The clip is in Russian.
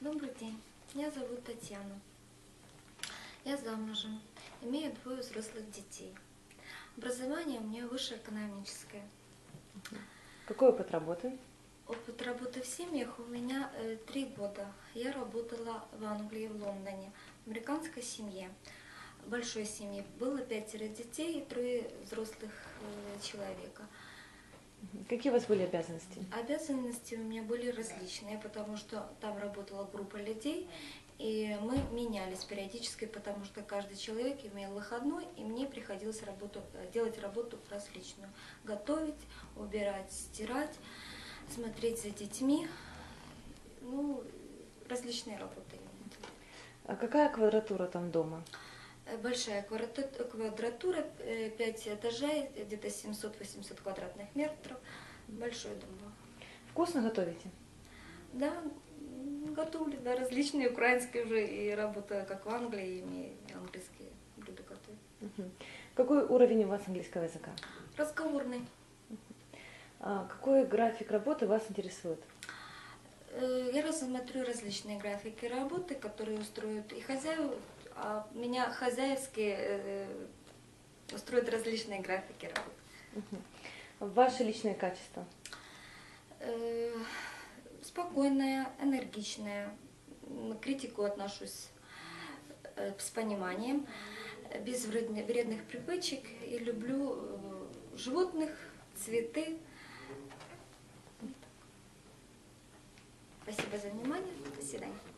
Добрый день. Меня зовут Татьяна. Я замужем, имею двое взрослых детей. Образование у меня высшее экономическое. Какой опыт работы? Опыт работы в семьях у меня э, три года. Я работала в Англии, в Лондоне, в американской семье, большой семье. Было пятеро детей и трое взрослых э, человека. Какие у вас были обязанности? Обязанности у меня были различные, потому что там работала группа людей, и мы менялись периодически, потому что каждый человек имел выходной, и мне приходилось работу, э, делать работу различную. Готовить, убирать, стирать, смотреть за детьми. Ну, различные работы. А какая квадратура там дома? Э, Большая квадратура, 5 этажей, где-то 700-800 квадратных метров. Большой дом был. Вкусно готовите? Да, готовлю, да, различные украинские уже, и работаю как в Англии, и английские блюда готовлю. Какой уровень у вас английского языка? Разговорный. А какой график работы вас интересует? Э, Я рассмотрю различные графики работы, которые устроят и хозяев, а меня хозяевские э, устроят различные графики работы. Мгм. Ваши личные качества? Э, Спокойная, энергичная, к критику отношусь э, с пониманием, без вредных привычек и люблю э, животных, цветы. Спасибо за внимание. До свидания.